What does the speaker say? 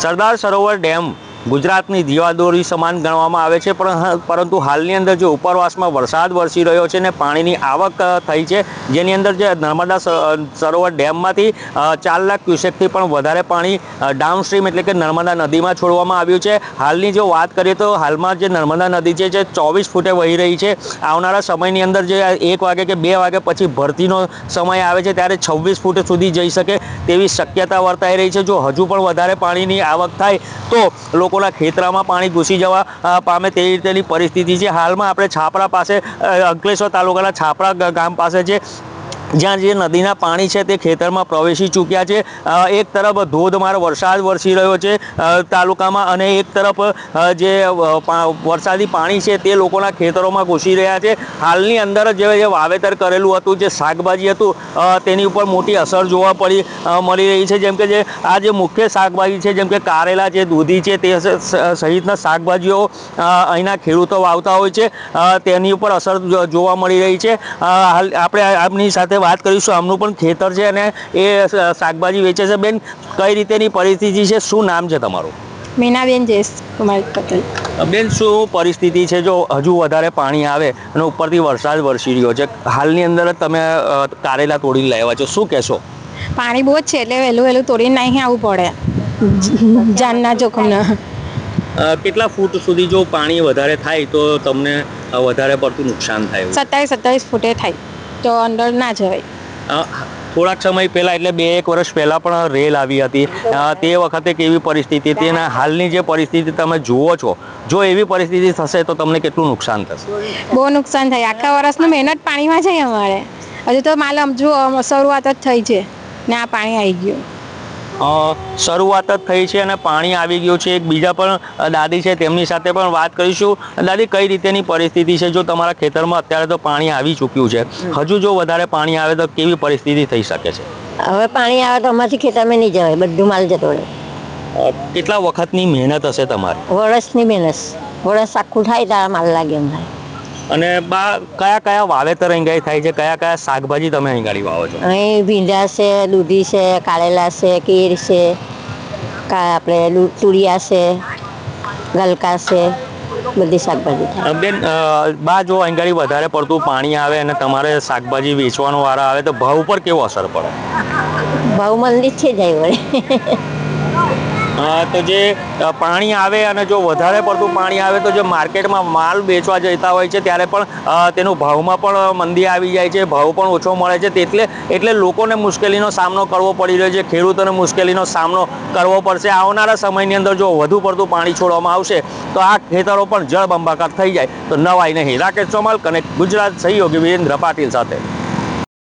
Sardar Sarovar dam ગુજરાતની દીવાદોરી સમાન ગણવામાં આવે છે, પણ પરંતુ હાલની અંદર જે ઉપરવાસમાં વરસાદ વરસી રહ્યો છે ને પાણીની આવક થઈ છે, જેની અંદર જે નર્મદા સરોવર ડેમમાંથી ચાર લાખ ક્યુસેકથી પણ વધારે પાણી ડાઉનસ્ટ્રીમ એટલે કે નર્મદા નદીમાં છોડવામાં આવ્યું છે. હાલની જો વાત કરીએ તો હાલમાં જે નર્મદા નદી છે, જે ચોવીસ ફૂટે વહી રહી છે, આવનારા સમયની અંદર જે એક વાગે કે બે વાગે પછી ભરતીનો સમય આવે છે, ત્યારે છવ્વીસ ફૂટ સુધી જઈ શકે તેવી શક્યતા વર્તાઈ રહી છે. જો હજુ પણ વધારે પાણીની આવક થાય, તો લોકોના ખેતરામાં પાણી ઘૂસી જવા પામે તેવી રીતેની પરિસ્થિતિ છે. હાલમાં આપણે છાપરા પાસે અંકલેશ્વર તાલુકાના છાપરા ગામ પાસે છે જ્યાં જે નદીના પાણી છે તે ખેતરમાં પ્રવેશી ચૂક્યા છે. એક તરફ ધોધમાર વરસાદ વરસી રહ્યો છે તાલુકામાં અને એક તરફ જે વરસાદી પાણી છે તે લોકોના ખેતરોમાં ઘૂસી રહ્યા છે. હાલની અંદર જે વાવેતર કરેલું હતું, જે શાકભાજી હતું તેની ઉપર મોટી અસર જોવા પડી મળી રહી છે. જેમ કે જે, આ જે મુખ્ય શાકભાજી છે, જેમ કે કારેલા છે, દૂધી છે, તે સહિતના શાકભાજીઓ અહીંના ખેડૂતો વાવતા હોય છે. તેની ઉપર અસર જોવા મળી રહી છે. હાલ, આપણે આપની સાથે વાત કરીશું આમનું પણ ખેતર છે અને એ શાકભાજી વેચે છે. બેન કઈ રીતેની પરિસ્થિતિ છે? શું નામ છે તમારું? મીનાબેન જયેશ કુમાર પટેલ બેન શું પરિસ્થિતિ છે? જો હજુ વધારે પાણી આવે અને ઉપરથી વરસાદ વરસી રહ્યો છે હાલની અંદર જ તમે કારેલા તોડીને લાવ્યા છો. શું કહેશો? પાણી બહુ જ છે એટલે વહેલું વહેલું તોડીને નહીં આવવું પડે. જાનના જોખમના. કેટલા ફૂટ સુધી જો પાણી વધારે થાય તો તમને વધારે પડતું નુકસાન થાય? સત્તાવીસ સત્તાવીસ ફૂટે થાય. તો અંદર ના જવાય. થોડાક સમય પહેલા એટલે બે એક વર્ષ પહેલા પણ રેલ આવી હતી. તે વખતે કેવી પરિસ્થિતિ? હતી અને હાલની જે પરિસ્થિતિ તમે જુઓ છો જો એવી પરિસ્થિતિ થશે તો તમને કેટલું નુકસાન થશે? બહુ નુકસાન થાય. આખા વર્ષનું મહેનત પાણીમાં જાય અમારે. હજુ તો માલ જો શરૂઆત જ થઈ છે. ને આ પાણી આવી ગયું. શરૂઆત જ થઈ છે અને પાણી આવી ગયું છે. એક બીજા પણ દાદી છે તેમની સાથે પણ વાત કરીશું. દાદી કઈ રીતેની પરિસ્થિતિ છે? જો તમારા ખેતરમાં અત્યારે તો પાણી આવી ચૂક્યું છે. હજુ જો વધારે પાણી આવે તો કેવી પરિસ્થિતિ થઈ શકે છે? હવે પાણી આવે તો અમારથી ખેતરમાં નહીં જવાય. બધું માલ જતો રહે. કેટલા વખતની મહેનત હશે તમારી? વર્ષની મહેનત. વર્ષ આખું થાય ત્યારે માલ લાગે એમ થાય. અને બા કયા કયા વાવેતર અહીં થાય છે? કયા કયા શાકભાજી તમે અહીં ગાડી વાવો છો? અહીં ભીંડા છે દૂધી છે કાળેલા છે કેર છે આપણે તુરિયા છે ગલકા છે બધી શાકભાજી બેન બા જો અહીં વધારે પડતું પાણી આવે અને તમારે શાકભાજી વેચવાનો વારો આવે તો ભાવ પર કેવો અસર પડે? ભાવ મંદી છે જાય વળે. તો જે પાણી આવે અને જો વધારે પડતું પાણી આવે તો જે માર્કેટમાં માલ વેચવા જતા હોય છે, ત્યારે પણ તેનું ભાવમાં પણ મંદી આવી જાય છે, ભાવ પણ ઓછો મળે છે એટલે એટલે લોકોને મુશ્કેલીનો સામનો કરવો પડી રહ્યો છે, ખેડૂતોને મુશ્કેલીનો સામનો કરવો પડશે. આવનારા સમયની અંદર જો વધુ પડતું પાણી છોડવામાં આવશે, તો આ ખેતરો પણ જળબંબાકાર થઈ જાય. તો નવાઈ નહીં. રાકેશ ચોમાલ, કનેક્ટ ગુજરાત સહયોગી વિરેન્દ્ર પાટીલ સાથે.